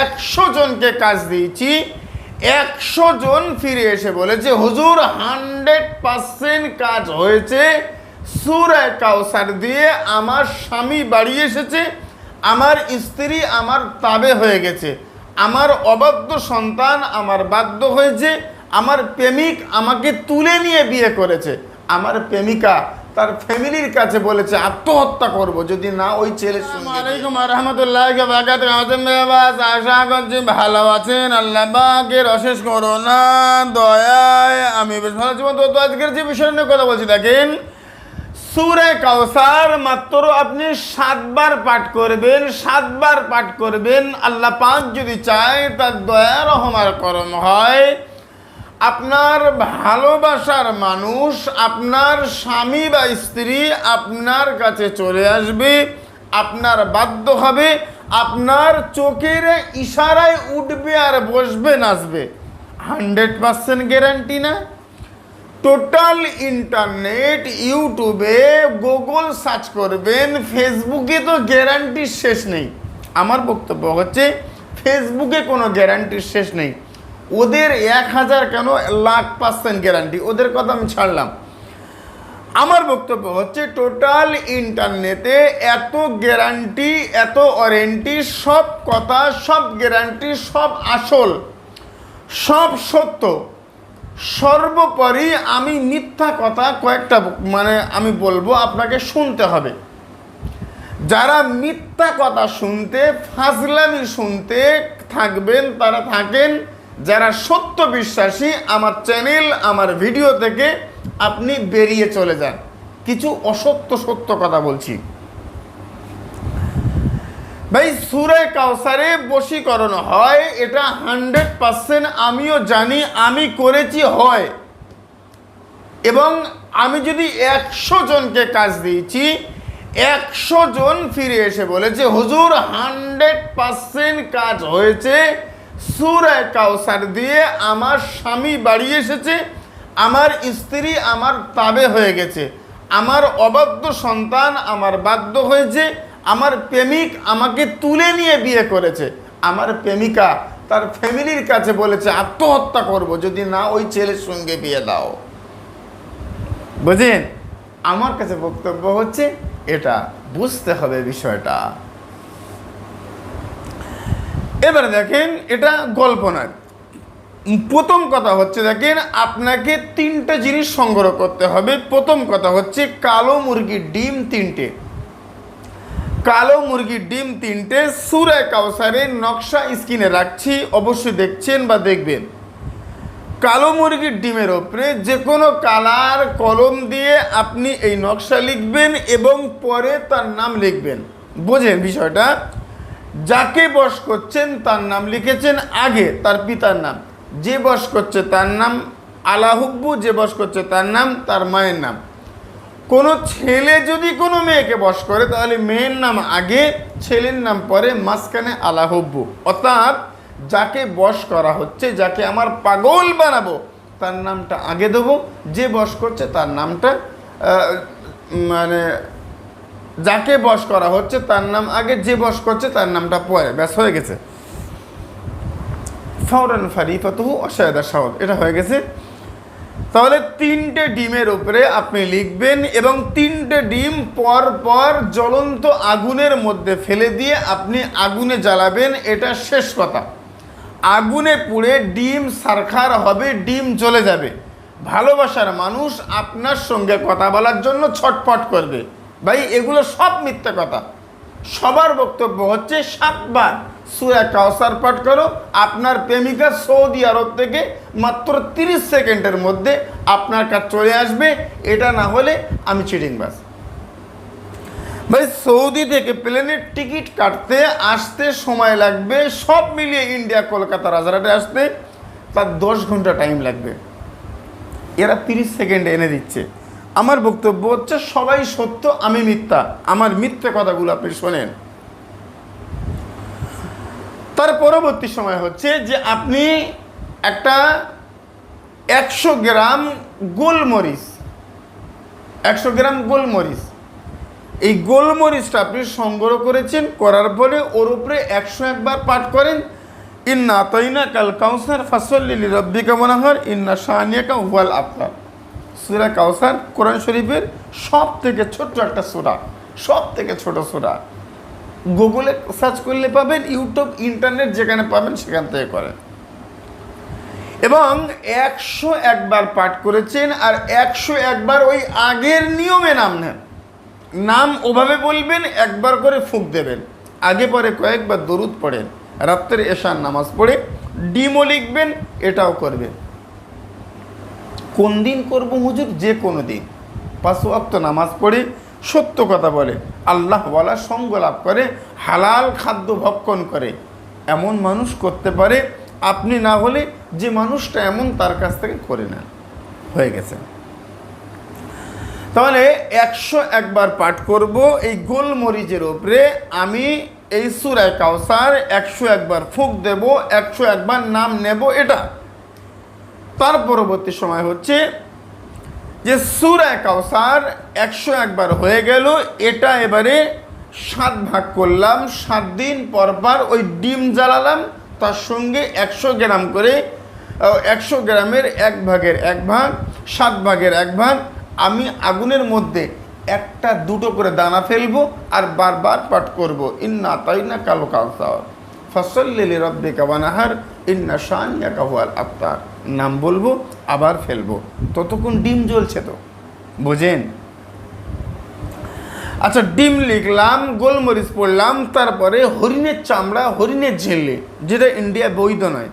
একশো জনকে কাজ দিয়েছি, একশো জন ফিরে এসে বলেছে, হুজুর, হান্ড্রেড পার্সেন্ট কাজ হয়েছে। সুরায় কাউসার দিয়ে আমার স্বামী বাড়ি এসেছে, আমার স্ত্রী আমার তাবে হয়ে গেছে, আমার অবাধ্য সন্তান আমার বাধ্য হয়েছে, আমার প্রেমিক আমাকে তুলে নিয়ে বিয়ে করেছে, আমার প্রেমিকা তার ফ্যামিলির কাছে বলেছে আত্মহত্যা করব যদি না ওই ছেলে সঙ্গে আলাইকুম রহমতুল্লাহ আশা করছি ভালো আছেন। আল্লাহ বাকের অশেষ করোনা দয়ায় আমি বেশ ভালো আছি। তো আজকের যে বিষয় নিয়ে কথা বলছি দেখেন সুরে কাউসার মাত্র আপনি সাতবার পাঠ করবেন সাতবার পাঠ করবেন। আল্লাহ পাক যদি চায় তার দয়া রহমার করম হয়। আপনার ভালোবাসার মানুষ, আপনার স্বামী বা স্ত্রী আপনার কাছে চলে আসবে, আপনার বাধ্য হবে, আপনার চোখের ইশারায় উঠবে আর বসবে, নাচবে। হান্ড্রেড পার্সেন্ট গ্যারান্টি না? টোটাল ইন্টারনেট, ইউটিউবে, গুগল সার্চ করবেন, ফেসবুকে তো গ্যারান্টির শেষ নেই। আমার বক্তব্য হচ্ছে, ফেসবুকে কোনো গ্যারান্টির শেষ নেই। ওদের এক হাজার কেন? লাখ পার্সেন্ট গ্যারান্টি ওদের কথা আমি ছাড়লাম। আমার বক্তব্য হচ্ছে টোটাল ইন্টারনেটে এত গ্যারান্টি এত ওয়ারেন্টি সব কথা, সব গ্যারান্টি সব আসল, সব সত্য। সর্বোপরি আমি মিথ্যা কথা কয়েকটা মানে আমি বলব, আপনাকে শুনতে হবে। যারা মিথ্যা কথা শুনতে, ফাজলামি শুনতে থাকবেন, তারা থাকেন যারা সত্য বিশ্বাসী, আমার চ্যানেল আমার ভিডিও থেকে আপনি বেরিয়ে চলে যান। কিছু অসত্য সত্য কথা বলছি। ভাই, সুরে কাউসারে বশীকরণ হয়, এটা হান্ড্রেড পার্সেন্ট আমিও জানি, আমি করেছি, হয়। এবং আমি যদি একশো জনকে কাজ দিয়েছি, একশো জন ফিরে এসে বলেছে, হুজুর হান্ড্রেড পার্সেন্ট কাজ হয়েছে সুরায় কাউসার দিয়ে আমার স্বামী বাড়ি এসেছে, আমার স্ত্রী আমার তাবে হয়ে গেছে, আমার অবাধ্য সন্তান আমার বাধ্য হয়েছে, আমার প্রেমিক আমাকে তুলে নিয়ে বিয়ে করেছে। আমার প্রেমিকা তার ফ্যামিলির কাছে বলেছে, আত্মহত্যা করব, যদি না ওই ছেলের সঙ্গে বিয়ে দাও। বুঝেন আমার কাছে বক্তব্য হচ্ছে এটা, বুঝতে হবে বিষয়টা। এবারে দেখেন, এটা গল্প নয়। প্রথম কথা হচ্ছে দেখেন, আপনাকে তিনটা জিনিস সংগ্রহ করতে হবে। প্রথম কথা হচ্ছে কালো মুরগির ডিম তিনটে। কালো মুরগির ডিম তিনটে, সুরে কাউসারের নকশা স্ক্রিনে রাখছি, অবশ্যই দেখছেন বা দেখবেন। কালো মুরগির ডিমের ওপরে যে কোনো কালার কলম দিয়ে আপনি এই নকশা লিখবেন এবং পরে তার নাম লিখবেন। বোঝেন বিষয়টা? যাকে বস করছেন তার নাম লিখেছেন আগে, তার পিতার নাম। যে বস করছে তার নাম আলাহুব্বু, যে বস করছে তার নাম তার মায়ের নাম। কোনো ছেলে যদি কোনো মেয়েকে বস করে, তাহলে মেয়ের নাম আগে, ছেলের নাম পরে, মাঝখানে আলাহব্বু। অর্থাৎ যাকে বশ করা হচ্ছে, যাকে আমার পাগল বানাবো, তার নামটা আগে দেবো। যে বশ করছে তার নামটা মানে যাকে বশ করা হচ্ছে, তার নাম আগে যে বশ করছে, তার নামটা পরে। ব্যাস, হয়ে গেছে। ফাউরান ফারিফাতহু অসায়দা সাহদ এটা হয়ে গেছে। তাহলে তিনটে ডিমের উপরে আপনি লিখবেন এবং তিনটে ডিম পর পর জ্বলন্ত আগুনের মধ্যে ফেলে দিয়ে আপনি আগুনে জ্বালাবেন। এটা শেষ কথা। আগুনে পুড়ে ডিম সারখার হবে, ডিম জ্বলে যাবে। ভালোবাসার মানুষ আপনার সঙ্গে কথা বলার জন্য ছটফট করবে। ভাই, এগুলো সব মিথ্যে কথা। সবার বক্তব্য হচ্ছে, সাতবার সুরা কাউসার পাঠ করো, আপনার প্রেমিকা সৌদি আরব থেকে মাত্র তিরিশ সেকেন্ডের মধ্যে আপনার কাছে চলে আসবে, এটা না হলে আমি চিটিংবাজ ভাই, সৌদি থেকে প্লেনের টিকিট কাটতে আসতে সময় লাগবে, সব মিলিয়ে ইন্ডিয়া, কলকাতা রাজারহাটে আসতে তার দশ ঘণ্টা টাইম লাগবে। এরা তিরিশ সেকেন্ডে এনে দিচ্ছে। আমার বক্তব্য হচ্ছে, সবাই সত্য, আমি মিথ্যা। আমার মিথ্যে কথাগুলো আপনি শোনেন। তার পরবর্তী সময় হচ্ছে যে আপনি একটা একশো গ্রাম গোলমরিচ, একশো গ্রাম গোলমরিচ, এই গোলমরিচটা আপনি সংগ্রহ করেছেন, করার পরে ওর উপরে একশো একবার পাঠ করেন, ইন্না তৈনা কাল কাউসার ফাসল্লি রব্বিকা মনাহর ইন্না শাহানিয়াকা হুয়াল আপনার সুরা কাউসার কোরআন শরীফের সব থেকে ছোট্ট একটা সুরা সব থেকে ছোট সুরা। গুগলে সার্চ করলে পাবেন ইউটিউব ইন্টারনেট যেখানে পাবেন সেখান থেকে করেন এবং একশো একবার পাঠ করেছেন আর একশো একবার ওই আগের নিয়মে নাম নেন। নাম ওভাবে বলবেন, একবার করে ফুঁক দেবেন। আগে পরে কয়েকবার দরুদ পড়েন রাত্রের এশার নামাজ পড়ে, ডিমও লিখবেন, এটাও করবেন। কোন দিন করব হুজুর? যে কোনো দিন। পাঁচ ওয়াক্ত নামাজ পড়ে সত্য কথা বলে। আল্লাহ বলা সঙ্গ লাভ করে, হালাল খাদ্য ভক্ষণ করে। এমন মানুষ করতে পারে, আপনি না হলে যে মানুষটা এমন তার কাছ থেকে করে না হয়ে গেছে। তাহলে একশো একবার পাঠ করব, এই গোলমরিচের ওপরে আমি এই সুরায় কাউসার একশো একবার ফুক দেব, একশো একবার নাম নেব, এটা। তার পরবর্তী সময় হচ্ছে যে সুরায় কাউসার একশো একবার হয়ে গেল, এটা এবারে সাত ভাগ করলাম, সাত দিন পর পর ওই ডিম জ্বালালাম, তার সঙ্গে একশো গ্রাম করে একশো গ্রামের এক ভাগের এক ভাগ, সাত ভাগের এক ভাগ, আমি আগুনের মধ্যে একটা দুটো করে দানা ফেলব আর বারবার পাঠ করব। ইন্না তাইনা কালো কাউসার ফসল্লি রব্বে কাবানাহার ইন্না শানিয়া কাহুয়াল আফতার নাম বলব, আবার ফেলব। ততক্ষণ ডিম জ্বলছে তো। বোঝেন? আচ্ছা ডিম লিখলাম, গোলমরিচ পড়লাম, তারপরে হরিণের চামড়া, হরিণের ঝেলে যেটা ইন্ডিয়া বৈধ নয়।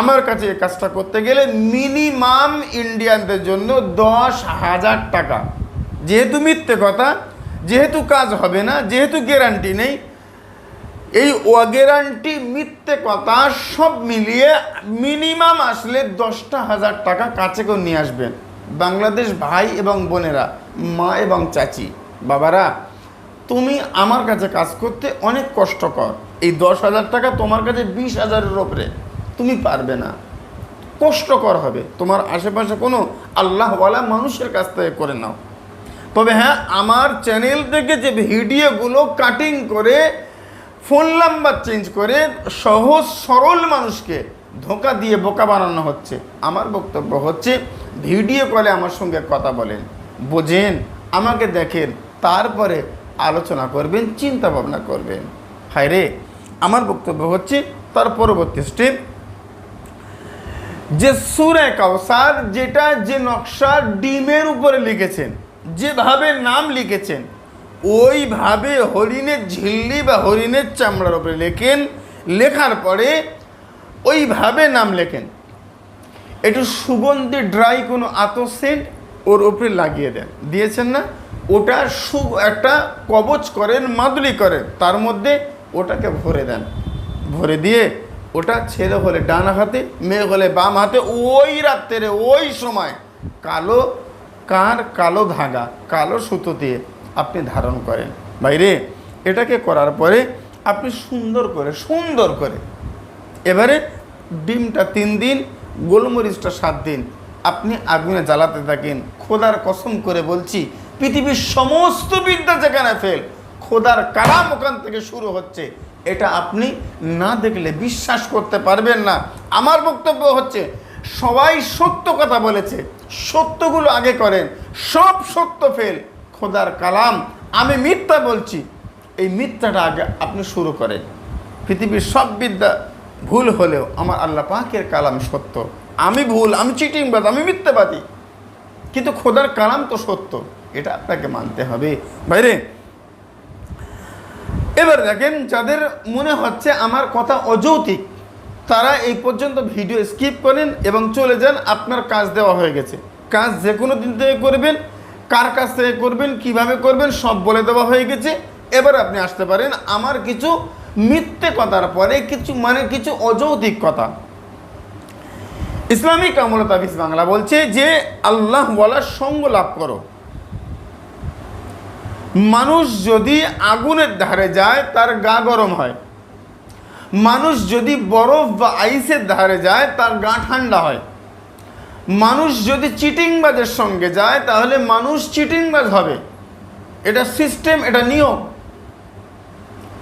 আমার কাছে এই কাজটা করতে গেলে মিনিমাম ইন্ডিয়ানদের জন্য দশ হাজার টাকা। যেহেতু মিথ্যে কথা, যেহেতু কাজ হবে না, যেহেতু গ্যারান্টি নেই এই ওয়াগেরান্টি মিথ্যে কথা সব মিলিয়ে মিনিমাম আসলে দশটা হাজার টাকা কাছে করে নিয়ে আসবেন বাংলাদেশ ভাই এবং বোনেরা, মা এবং চাচি, বাবারা, তুমি আমার কাছে কাজ করতে অনেক কষ্টকর এই দশ হাজার টাকা তোমার কাছে বিশ হাজারের ওপরে তুমি পারবে না। কষ্টকর হবে। তোমার আশেপাশে কোনো আল্লাহওয়ালা মানুষের কাছ থেকে করে নাও। তবে হ্যাঁ আমার চ্যানেল থেকে যে ভিডিওগুলো কাটিং করে ফোন নাম্বার চেঞ্জ করে সহজ সরল মানুষকে ধোকা দিয়ে বোকা বানানো হচ্ছে। আমার বক্তব্য হচ্ছে, ভিডিও কলে আমার সঙ্গে কথা বলেন, বোঝেন, আমাকে দেখেন, তারপরে আলোচনা করবেন, চিন্তা ভাবনা করবেন। হায় রে! আমার বক্তব্য হচ্ছে, তার পরবর্তী স্টেপ যে সুরে কাউসার যেটা যে নকশা ডিমের উপরে লিখেছেন, যেভাবে নাম লিখেছেন ওইভাবে হরিণের ঝিল্লি বা হরিণের চামড়ার উপরে লেখেন। লেখার পরে ওইভাবে নাম লেখেন। একটু সুগন্ধি ড্রাই কোনো আতর সেন্ট ওর উপরে লাগিয়ে দেন। দিয়েছেন না? ওটা সু একটা কবচ করেন, মাদুলি করেন, তার মধ্যে ওটাকে ভরে দেন। ভরে দিয়ে ওটা ছেলে হলে ডান হাতে, মেয়ে হলে বাম হাতে, ওই রাত্রে, ওই সময় কালো কার কালো ধাগা, কালো সুতো দিয়ে আপনি ধারণ করেন। বাইরে এটাকে করার পরে আপনি সুন্দর করে সুন্দর করে এবারে ডিমটা তিন দিন, গোলমরিচটা সাত দিন। আপনি আগুনে জ্বালাতে থাকেন। খোদার কসম করে বলছি, পৃথিবীর সমস্ত বিদ্যা যেখানে ফেল খোদার কালাম ওখান থেকে শুরু হচ্ছে। এটা আপনি না দেখলে বিশ্বাস করতে পারবেন না। আমার বক্তব্য হচ্ছে, সবাই সত্য কথা বলেছে, সত্যগুলো আগে করেন, সব সত্য ফেল খোদার কালাম, আমি মিথ্যা বলছি। এই মিথ্যাটা আগে আপনি শুরু করেন। পৃথিবীর সব বিদ্যা ভুল হলেও আমার আল্লাহ পাকের কালাম সত্য। আমি ভুল, আমি চিটিংবাদ আমি মিথ্যাবাদী। কিন্তু খোদার কালাম তো সত্য, এটা আপনাকে মানতে হবে। বাইরে, এবার দেখেন, যাদের মনে হচ্ছে আমার কথা অযৌতিক তারা এই পর্যন্ত ভিডিও স্কিপ করেন এবং চলে যান, আপনার কাজ দেওয়া হয়ে গেছে। কাজ যে কোনো দিন থেকে করবেন কার কাছ থেকে করবেন, কীভাবে করবেন, সব বলে দেওয়া হয়ে গেছে। এবার আপনি আসতে পারেন আমার কিছু মিথ্যে কথার পরে, কিছু মানে কিছু অযৌতিক কথা। ইসলামিক আমলত হাফিজ বাংলা বলছে যে, আল্লাহ বলার সঙ্গ লাভ করো। মানুষ যদি আগুনের ধারে যায়, তার গা গরম হয়। মানুষ যদি বরফ বা আইসের ধারে যায়, তার গা ঠান্ডা হয়। মানুষ যদি চিটিংবাজের সঙ্গে যায়, তাহলে মানুষ চিটিংবাজ হবে। এটা সিস্টেম এটা নিয়ম।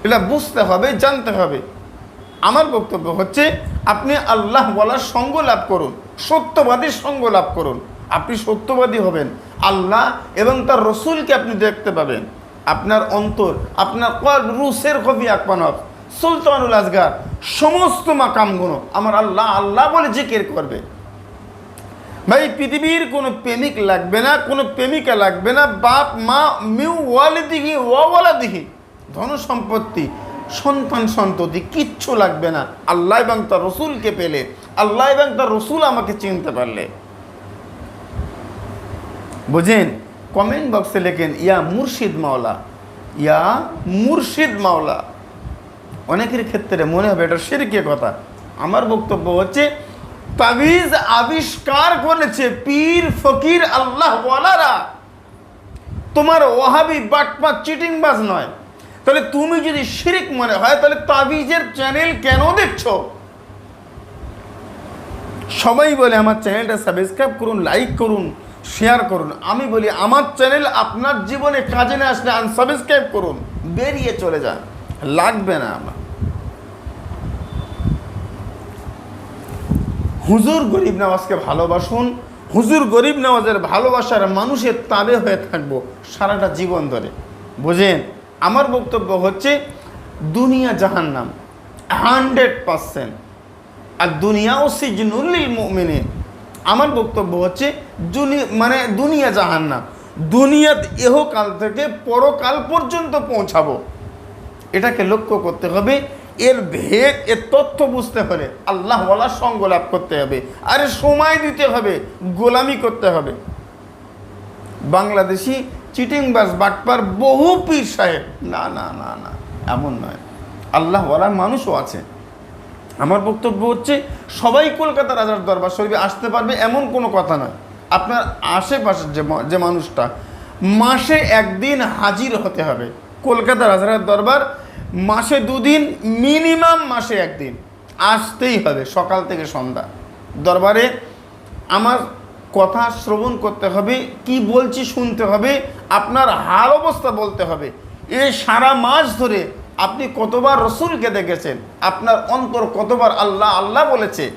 এটা বুঝতে হবে, জানতে হবে। আমার বক্তব্য হচ্ছে, আপনি আল্লাহ বলার সঙ্গ লাভ করুন, সত্যবাদীর সঙ্গ লাভ করুন। আপনি সত্যবাদী হবেন। আল্লাহ এবং তার রসুলকে আপনি দেখতে পাবেন। আপনার অন্তর, আপনার রুসের কবি আকমানব সুলতানুল আজগার, সমস্ত মাকামগুলো আমার আল্লাহ আল্লাহ বলে জিকির করবে। ভাই, পৃথিবীর কোনো প্রেমিক লাগবে না, কোনো প্রেমিকা লাগবে না। বাপ, মা, মিউ, ওয়ালিদিহি ওয়ালাদিহি ধন সম্পত্তি সন্তান সন্ততি, কিচ্ছু লাগবে না। আল্লাহ এবং তার রসুলকে পেলে, আল্লাহ এবং তার রসুল আমাকে চিনতে পারলে। বুঝেন কমেন্ট বক্সে লেখেন, ইয়া মুর্শিদ মাওলা, ইয়া মুর্শিদ মাওলা। অনেকের ক্ষেত্রে মনে হবে এটা সেরকীয় কথা। আমার বক্তব্য হচ্ছে তাবিজ আবিষ্কার করেছে পীর ফকির আল্লাহ ওয়ালারা। তোমার ওহাবি বাটপা চিটিংবাজ নয়। তাহলে তুমি যদি শিরিক মনে হয়, তাহলে তাবিজের চ্যানেল কেন দেখছ? সবাই বলে আমার চ্যানেলটা সাবস্ক্রাইব করুন লাইক করুন শেয়ার করুন। আমি বলি, আমার চ্যানেল আপনার জীবনে কাজে না আসলে আনসাবস্ক্রাইব করুন। বেরিয়ে চলে যান। লাগবে না আমার। হুজুর গরিব নামাজকে ভালোবাসুন, হুজুর গরিব নামাজের ভালোবাসার মানুষের তাবে হয়ে থাকব সারাটা জীবন ধরে। বুঝেন? আমার বক্তব্য হচ্ছে, দুনিয়া জাহান্নাম, হান্ড্রেড পারসেন্ট। আর দুনিয়াও সিজনুল্লিল মুমিনিন। আমার বক্তব্য হচ্ছে মানে দুনিয়া জাহান্নাম, দুনিয়াত এহকাল থেকে পরকাল পর্যন্ত পৌঁছাবো। এটাকে লক্ষ্য করতে হবে এর ভেদ, এর তথ্য বুঝতে হলে আল্লাহ বলার সঙ্গ লাভ করতে হবে। আরে সময় দিতে হবে, গোলামি করতে হবে। বাংলাদেশি চিটিংবাজ বাটপার বহু পীর সাহেব, না না না না, এমন নয়। আল্লাহ বলার মানুষও আছে। আমার বক্তব্য হচ্ছে, সবাই কলকাতা রাজার দরবার শরীফে আসতে পারবে এমন কোনো কথা নয়। আপনার আশেপাশের যে যে মানুষটা, মাসে একদিন হাজির হতে হবে। কলকাতা রাজার দরবার মাসে দুদিন, মিনিমাম মাসে একদিন। আসতেই হবে, সকাল থেকে সন্ধ্যা। দরবারে আমার কথা শ্রবণ করতে হবে, কি বলছি শুনতে হবে, আপনার হাল অবস্থা বলতে হবে। এ সারা মাস ধরে আপনি কতবার রসুলকে দেখেছেন? আপনার অন্তর কতবার আল্লাহ আল্লাহ বলেছে?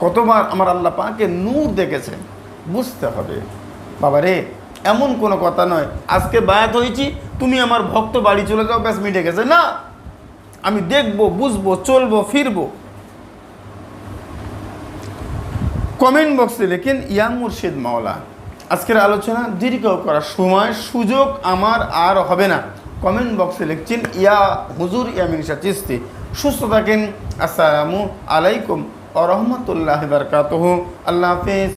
কতবার আমার আল্লাহ পাকে নূর দেখেছেন? বুঝতে হবে। বাবা রে এমন কোনো কথা নয়। আজকে বায়াত হয়েছি, তুমি আমার ভক্ত বাড়ি চলে যাও, ব্যাস মিটে গেছে। না, আমি দেখব, বুঝব, চলবো, ফিরবো। কমেন্ট বক্সে লেখেন, ইয়া মুর্শিদ মাওলা, আজকের আলোচনা দীর্ঘ করার সময়, সুযোগ আমার আর হবে না। কমেন্ট বক্সে লিখছেন, ইয়া হুজুর ইয়ামিন শাহ চিস্তি সুস্থ থাকেন, আসসালামু আলাইকুম আ রহমতুল্লাহ বারকাতহ। আল্লাহ হাফিজ।